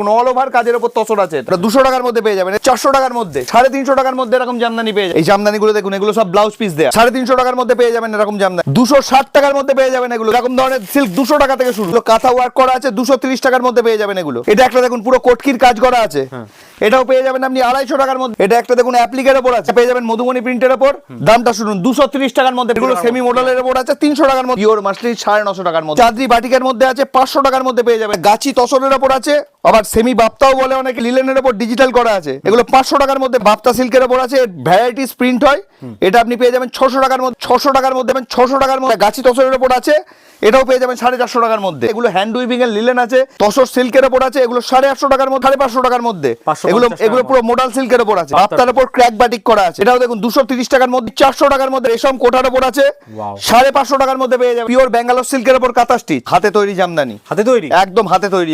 All over কাজের উপর তসর আছে দুশো টাকার মধ্যে পেয়ে যাবেন চারশো টাকার মধ্যে সাড়ে তিনশো টাকার মধ্যে এরকম জামদানি পেয়ে এই জামদানিগুলো দেখুন এগুলো সব ব্লাউজ পিস দেয়া। সাড়ে তিনশো টাকার মধ্যে পেয়ে যাবেন এরকম জামদানি। দুশো ষাট টাকার মধ্যে পেয়ে যাবেন এগুলো। এরকম ধরনের সিল্ক দুশো টাকা থেকে শুরু। কাঁথা ওয়ার্ক করা আছে দুশো তিরিশ টাকার মধ্যে পেয়ে যাবেন এগুলো। এটা একটা দেখুন পুরো কোটকির কাজ করা আছে। এটাও পেয়ে যাবেন আপনি আড়াইশো টাকার মধ্যে। এটা একটা দেখুন অ্যাপ্লিকের ওপর আছে। পেয়ে যাবেন মধুমণি প্রিন্টের ওপর। দামটা শুনুন দুশো তিরিশ টাকার মধ্যে। এগুলো সেমি মডেলের ওপর আছে তিনশো টাকার মধ্যে। মাসলি সাড়ে নশো টাকার মধ্যে। চাঁদরি বাটিকের মধ্যে আছে পাঁচশো টাকার মধ্যে পেয়ে যাবেন। গাছি তসরের ওপর আছে। আবার সেমি বাপ্তাও বলে অনেকে লিলেনের ওপর ডিজিটাল করা আছে। এগুলো পাঁচশো টাকার মধ্যে বাপ্তা সিল্কের ওপর আছে। ভ্যারাইটিস প্রিন্ট হয়। এটা আপনি পেয়ে যাবেন ছশো টাকার মধ্যে ছশো টাকার মধ্যে পাবেন ছশো টাকার মধ্যে গাছি তসরের ওপর আছে। এটাও পেয়ে যাবেন সাড়ে চারশো টাকার মধ্যে। এগুলো হ্যান্ড উইভিং এর লিলেন আছে। তসর সিল্কের ওপর আছে। এগুলো সাড়ে আটশো টাকার মধ্যে সাড়ে পাঁচশো টাকার মধ্যে। এগুলো এগুলো পুরো মোডাল সিল্কের ওপর আছে। বাপ্তার ওপর ক্র্যাক বাটিক করা আছে। এটাও দেখুন দুশো তিরিশ টাকার মধ্যে চারশো টাকার মধ্যে রেশম কোটার ওপর আছে। সাড়ে পাঁচশো টাকার মধ্যে পেয়ে যাবে পিওর ব্যাঙ্গালোর সিল্কের ওপর কাতা স্টিচ হাতে তৈরি জামদানি। হাতে তৈরি? একদম হাতে তৈরি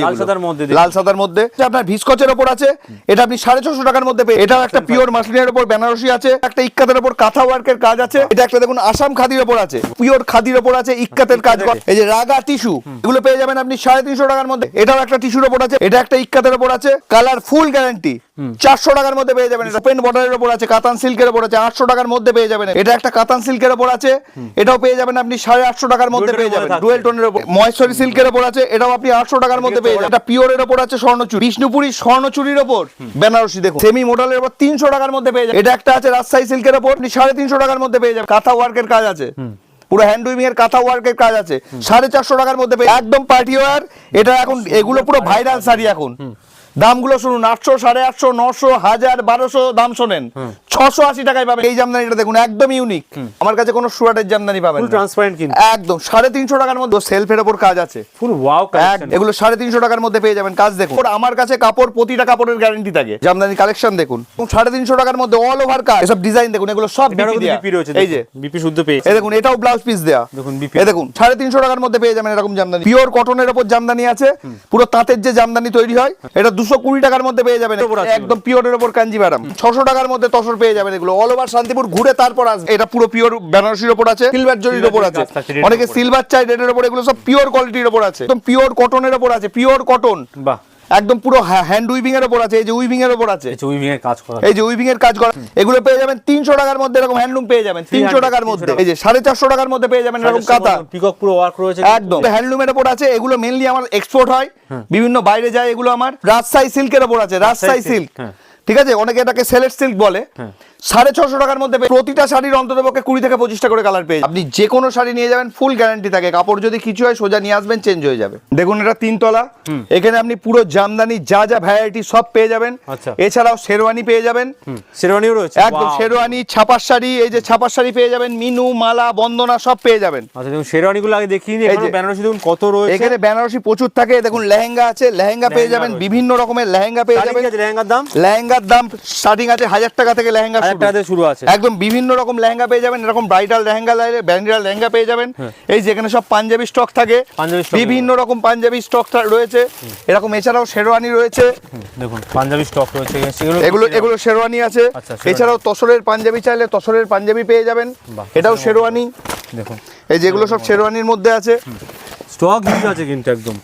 লাল এগুলো। মধ্যে এটা আপনার ভিসকচের ওপর আছে এটা আপনি সাড়ে ছশো টাকার মধ্যে পেয়ে এটাও একটা পিওর মাসলিনের ওপর বেনারসি আছে একটা ইক্কাতের ওপর কাঁথা ওয়ার্কের কাজ আছে এটা একটা দেখুন আসাম খাদির ওপর আছে পিওর খাদির ওপর আছে ইক্কাতের কাজ এই যে রাগা টিস্যু এগুলো পেয়ে যাবেন আপনি সাড়ে তিনশো টাকার মধ্যে এটাও একটা টিস্যুর ওপর আছে এটা একটা ইক্কাতের ওপর আছে কালার ফুল গ্যারান্টি চারশো টাকার মধ্যে পেয়ে যাবেন এটা পেন বর্ডারের ওপর আছে কাতান সিল্কের ওপর আছে আটশো টাকার মধ্যে পেয়ে যাবেন এটা একটা কাতান সিল্কের ওপর আছে এটাও পেয়ে যাবেন আপনি সাড়ে আটশো টাকার মধ্যে পেয়ে যাবেন। ডুয়েল টোনের ওপর মহেশ্বরী সিল্কের ওপর আছে এটাও আপনি আটশো টাকার মধ্যে পেয়ে যাবেন এটা পিওরের ওপর আছে স্বর্ণচুরি। বিষ্ণুপুরি স্বর্ণচুরির ওপর। বেনারসি দেখুন। সেমি মডেলের ওপর তিনশো টাকার মধ্যে পেয়ে যাবে। এটা একটা আছে রাজশাহী সিল্কের ওপর। সাড়ে তিনশো টাকার মধ্যে পেয়ে যাবে কাঁথা ওয়ার্কের কাজ আছে। পুরো হ্যান্ড উইমিং এর কাঁথা ওয়ার্কের কাজ আছে। সাড়ে চারশো টাকার মধ্যে পেয়ে একদম পার্টি ওয়ার এটা এখন এগুলো পুরো ভাইরাল শাড়ি এখন। দামগুলো শুনুন। আটশো সাড়ে আটশো নশো হাজার বারোশো দাম শোনেন। ছশো আশি টাকায় পাবেন। এই জামদানিটা দেখুন একদম ইউনিক আমার কাছে কোনো সুরাটের জামদানি পাবেন ট্রান্সপারেন্ট কিন্তু। একদম সাড়ে তিনশো টাকার মধ্যে সেলফের ওপর কাজ আছে। ফুল ওয়াও এগুলো সাড়ে তিনশো টাকার মধ্যে পেয়ে যাবেন। কাজ দেখুন আমার কাছে কাপড় প্রতিটা কাপড়ের গ্যারান্টি থাকে। জামদানি কালেকশন দেখুন। সাড়ে তিনশো টাকার মধ্যে অল ওভার কাজ। এসব ডিজাইন দেখুন এগুলো সব বিপি। বিপি রয়েছে এই যে। বিপি শুদ্ধ এই দেখুন এটাও ব্লাউজ পিস দেয়া। দেখুন এই দেখুন সাড়ে তিনশো টাকার মধ্যে পেয়ে যাবেন এরকম জামদানি। পিওর কটনের ওপর জামদানি আছে। পুরো তাঁতের যে জামদানি তৈরি হয় এটা দুশো কুড়ি টাকার মধ্যে পেয়ে যাবেন। একদম পিওরের ওপর কাঞ্জিভারাম ছশো টাকার মধ্যে তসর পেয়ে যাবেন এগুলো। অল ওভার শান্তিপুর ঘুরে তারপর আসবে। এটা পুরো পিওর বেনারসির ওপর আছে। সিলভার জরির ওপর আছে। অনেকে সিলভার চাই রেডের ওপর এগুলো সব পিওর কোয়ালিটির ওপর আছে। একদম পিওর কটনের ওপর আছে পিওর কটন বাহ। একদম পুরো হ্যান্ড উইভিং এর ওপর আছে এই যে উইভিং এর ওপর আছে। এই যে উইভিং এর কাজ করা। এই যে উইভিং এর কাজ করা। এগুলো পেয়ে যাবেন তিনশো টাকার মধ্যে এরকম হ্যান্ডলুম পেয়ে যাবেন। তিনশো 300 টাকার মধ্যে। এই যে সাড়ে চারশো টাকার মধ্যে পেয়ে যাবেন এরকম কাতা পিকক পুরো ওয়ার্ক রয়েছে একদম। হ্যান্ডলুমের ওপর আছে এগুলো মেনলি আমার এক্সপোর্ট হয়। বিভিন্ন বাইরে যায় এগুলো আমার। রাজশাহী সিল্কের ওপর আছে রাজশাহী সিল্ক। ঠিক আছে? অনেকে এটাকে সেলেট সিল্ক বলে। সাড়ে ছশো টাকার মধ্যে প্রতিটা শাড়ির অন্তত পক্ষে কুড়ি থেকে পঁচিশটা করে কালার পেয়ে। আপনি যে কোনো শাড়ি নিয়ে যাবেন ফুল গ্যারান্টি থাকে। কাপড় যদি কিছু হয় সোজা নিয়ে আসবেন চেঞ্জ হয়ে যাবে। দেখুন এটা তিনতলা। এখানে আপনি পুরো জামদানি যা যা ভ্যারাইটি সব পেয়ে যাবেন। আচ্ছা। এছাড়াও শেরওয়ানি পেয়ে যাবেন। শেরওয়ানিও রয়েছে। একদম! শেরওয়ানি ছাপার শাড়ি এই যে ছাপার শাড়ি পেয়ে যাবেন মিনু মালা বন্দনা সব পেয়ে যাবেন। আচ্ছা দেখুন শেরওয়ানিগুলো আগে দেখিয়ে নিই এই এখানে যে- বেনারসি দেখুন কত রয়েছে। এখানে বেনারসি প্রচুর থাকে। দেখুন লেহেঙ্গা আছে লেহেঙ্গা পেয়ে যাবেন বিভিন্ন রকমের লেহেঙ্গা পেয়ে যাবেন। লেহেঙ্গার দাম? লেহেঙ্গার দাম স্টার্টিং আছে হাজার টাকা থেকে লেহেঙ্গা শুরু। আছে। একদম বিভিন্ন রকম লেহেঙ্গা পেয়ে যাবেন এরকম ব্রাইডাল লেহেঙ্গা ব্যান্ডাল লেহেঙ্গা পেয়ে যাবেন। এই যেখানে সব পাঞ্জাবি স্টক থাকে হ্যাঁ। বিভিন্ন রকম পাঞ্জাবি স্টক রয়েছে। এরকম এছাড়াও শেরওয়ানি রয়েছে। দেখুন পাঞ্জাবি স্টক রয়েছে এগুলো এগুলো শেরওয়ানি আছে। আচ্ছা, এছাড়াও তসরের পাঞ্জাবি চাইলে তসরের পাঞ্জাবি পেয়ে যাবেন। এটাও শেরওয়ানি। দেখুন। এই যেগুলো সব শেরওয়ানির মধ্যে আছে। স্টক আছে কিন্তু একদম।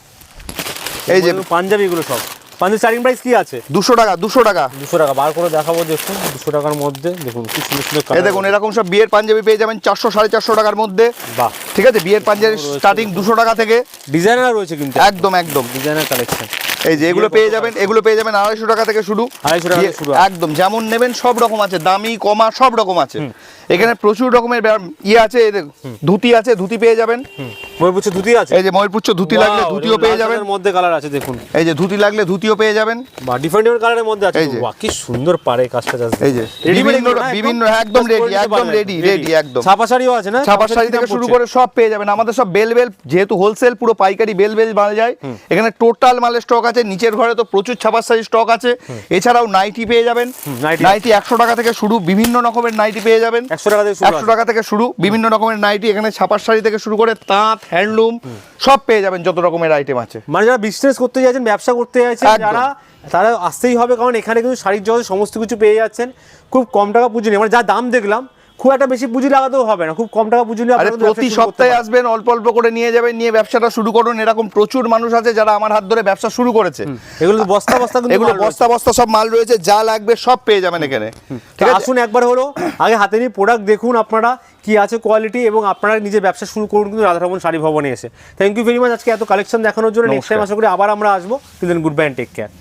এই যে পাঞ্জাবি এগুলো সব। পাঞ্জাবি স্টার্টিং প্রাইস কি আছে? দুশো টাকা দুশো টাকা। দুশো টাকা বার করে দেখাবো দেখুন দুশো টাকার মধ্যে দেখুন কি সুন্দর সুন্দর এই দেখুন এরকম সব বিয়ের পাঞ্জাবি পেয়ে যাবেন চারশো সাড়ে চারশো টাকার মধ্যে। বাহ। ঠিক আছে বিয়ের পাঞ্জাবি স্টার্টিং দুশো টাকা থেকে। ডিজাইনার রয়েছে কিন্তু। একদম একদম। ডিজাইনার কালেকশন এই যে এগুলো পেয়ে যাবেন এগুলো পেয়ে যাবেন আড়াইশো টাকা থেকে শুরু। আড়াইশো টাকা শুরু। একদম যেমন নেবেন সব রকম আছে দামি কমা সব রকম আছে। এখানে প্রচুর রকমের ইয়ে আছে ধুতি আছে ধুতি পেয়ে যাবেন। ময়ূরপুচ্ছে ধুতি আছে? এই যে ময়ূরপুচ্ছ ধুতি লাগলে ধুতিও পেয়ে যাবেন। মধ্যে কালার আছে দেখুন। এই যে ধুতি লাগলে ধুতিও পেয়ে যাবেন। বা ডিফারেন্ট ডিফারেন্ট কালারের মধ্যে আছে। এই যে। বাহ কি সুন্দর পারে কাজটা জাস্ট এই যে। বিভিন্ন বিভিন্ন বিভিন্ন একদম রেডি একদম রেডি রেডি একদম। ছাপা শাড়িও আছে না? ছাপার শাড়ি থেকে শুরু করে সব পেয়ে যাবেন। আমাদের সব বেল বেল যেহেতু হোলসেল পুরো পাইকারি বেল বেল মাল যায় এখানে টোটাল মালের স্টক আছে। নিচের ঘরে তো প্রচুর ছাপার শাড়ি স্টক আছে। এছাড়াও নাইটি পেয়ে যাবেন। নাইটি একশো টাকা থেকে শুরু বিভিন্ন রকমের নাইটি পেয়ে যাবেন। একশো টাকা থেকে শুরু একশো টাকা থেকে শুরু বিভিন্ন রকমের নাইটি এখানে ছাপার শাড়ি থেকে শুরু করে তাঁত হ্যান্ডলুম সব পেয়ে যাবেন যত রকমের আইটেম আছে। মানে যারা বিজনেস করতে চাইছেন ব্যবসা করতে চাইছেন যারা তারা আসতেই হবে কারণ এখানে কিন্তু শাড়ির জগতে সমস্ত কিছু পেয়ে যাচ্ছেন। খুব কম টাকা পুঁজি নেই। মানে যা দাম দেখলাম খুব একটা বেশি পুঁজি লাগাতেও হবে না খুব কম টাকা পুঁজি নিয়ে প্রতি সপ্তাহে আসবেন অল্প অল্প করে নিয়ে যাবেন নিয়ে ব্যবসাটা শুরু করুন। এরকম প্রচুর মানুষ আছে যারা আমার হাত ধরে ব্যবসা শুরু করেছে। এগুলো তো বস্তা বস্তা এগুলো বস্তা বস্তা সব মাল রয়েছে যা লাগবে সব পেয়ে যাবেন এখানে। ঠিক আছে? আসুন একবার হলো আগে হাতে নিয়ে প্রোডাক্ট দেখুন আপনারা কি আছে কোয়ালিটি এবং আপনারা নিজে ব্যবসা শুরু করুন কিন্তু রাধারমন শাড়ি ভবনে এসে। থ্যাংক ইউ ভেরি মাচ আজকে এত কালেকশন দেখানোর জন্য নেক্সট টাইম আশা করি আবার আমরা আসব। Till then good bye take care